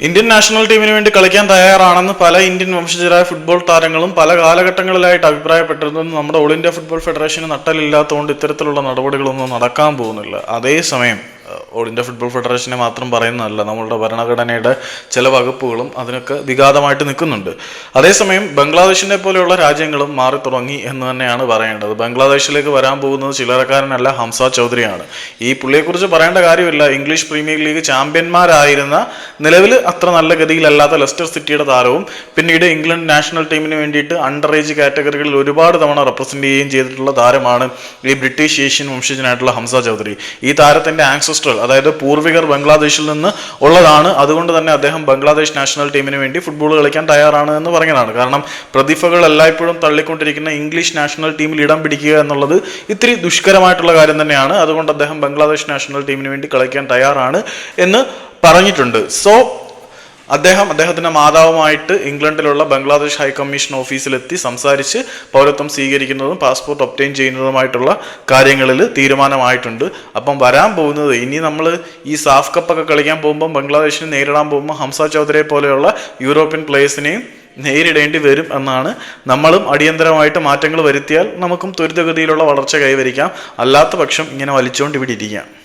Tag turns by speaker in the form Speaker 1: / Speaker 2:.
Speaker 1: Indian national ടീമിന് വേണ്ടി കളിക്കാൻ തയ്യാറാണെന്ന് പല ഇന്ത്യൻ വംശജരായ ഫുട്ബോൾ താരങ്ങളും പല കാലഘട്ടങ്ങളിലായിട്ട് അഭിപ്രായപ്പെട്ടിരുന്നു നമ്മുടെ ഓൾ ഇന്ത്യ ഫുട്ബോൾ ഫെഡറേഷന് നട്ടലില്ലാത്തതുകൊണ്ട് ഇത്തരത്തിലുള്ള നടപടികളൊന്നും നടക്കാൻ പോകുന്നില്ല. അതേസമയം ഓൾ ഇന്ത്യ ഫുട്ബോൾ ഫെഡറേഷനെ മാത്രം പറയുന്നതല്ല നമ്മളുടെ ഭരണഘടനയുടെ ചില വകുപ്പുകളും അതിനൊക്കെ വിഘാതമായിട്ട് നിൽക്കുന്നുണ്ട്. അതേസമയം ബംഗ്ലാദേശിനെ പോലെയുള്ള രാജ്യങ്ങളും മാറി തുടങ്ങി എന്ന് തന്നെയാണ് പറയേണ്ടത്. ബംഗ്ലാദേശിലേക്ക് വരാൻ പോകുന്നത് ചിലരക്കാരനല്ല ഹംസ ചൗധരിയാണ്. ഈ പുള്ളിയെക്കുറിച്ച് പറയേണ്ട കാര്യമില്ല. ഇംഗ്ലീഷ് പ്രീമിയർ ലീഗ് ചാമ്പ്യന്മാരായിരുന്ന നിലവിൽ അത്ര നല്ല ഗതിയിലല്ലാത്ത ലെസ്റ്റർ സിറ്റിയുടെ താരവും പിന്നീട് ഇംഗ്ലണ്ട് നാഷണൽ ടീമിന് വേണ്ടിയിട്ട് അണ്ടർ ഏജ് കാറ്റഗറികളിൽ ഒരുപാട് തവണ റെപ്രസെന്റ് ചെയ്യുകയും ചെയ്തിട്ടുള്ള താരമാണ് ഈ ബ്രിട്ടീഷ് ഏഷ്യൻ വംശജനായിട്ടുള്ള ഹംസ ചൗധരി. ഈ താരത്തിന്റെ ആൻസസ്ട്രൽ അതായത് പൂർവികർ ബംഗ്ലാദേശിൽ നിന്ന് ഉള്ളതാണ്. അതുകൊണ്ട് തന്നെ അദ്ദേഹം ബംഗ്ലാദേശ് നാഷണൽ ടീമിന് വേണ്ടി ഫുട്ബോൾ കളിക്കാൻ തയ്യാറാണ് എന്ന് പറഞ്ഞതാണ്. കാരണം പ്രതിഭകൾ എല്ലായ്പ്പോഴും തള്ളിക്കൊണ്ടിരിക്കുന്ന ഇംഗ്ലീഷ് നാഷണൽ ടീമിൽ ഇടം പിടിക്കുക എന്നുള്ളത് ഇത്തിരി ദുഷ്കരമായിട്ടുള്ള കാര്യം തന്നെയാണ്. അതുകൊണ്ട് അദ്ദേഹം ബംഗ്ലാദേശ് നാഷണൽ ടീമിന് വേണ്ടി കളിക്കാൻ തയ്യാറാണ് എന്ന് പറഞ്ഞിട്ടുണ്ട്. സോ അദ്ദേഹം അദ്ദേഹത്തിന്റെ മാതാവുമായിട്ട് ഇംഗ്ലണ്ടിലുള്ള ബംഗ്ലാദേശ് ഹൈക്കമ്മീഷൻ ഓഫീസിലെത്തി സംസാരിച്ച് പൗരത്വം സ്വീകരിക്കുന്നതും പാസ്പോർട്ട് ഒപ്റ്റെയിൻ ചെയ്യുന്നതുമായിട്ടുള്ള കാര്യങ്ങളിൽ തീരുമാനമായിട്ടുണ്ട്. അപ്പം വരാൻ പോകുന്നത് ഇനി നമ്മൾ ഈ സാഫ് കപ്പൊക്കെ കളിക്കാൻ പോകുമ്പോൾ ബംഗ്ലാദേശിനെ നേരിടാൻ പോകുമ്പോൾ ഹംസ ചൗധരിയെ പോലെയുള്ള യൂറോപ്യൻ പ്ലേയേഴ്സിനെയും നേരിടേണ്ടി വരും എന്നാണ്. നമ്മളും അടിയന്തരമായിട്ട് മാറ്റങ്ങൾ വരുത്തിയാൽ നമുക്കും ത്വരിതഗതിയിലുള്ള വളർച്ച കൈവരിക്കാം. അല്ലാത്ത പക്ഷം ഇങ്ങനെ വലിച്ചുകൊണ്ട് ഇവിടെ ഇരിക്കാം.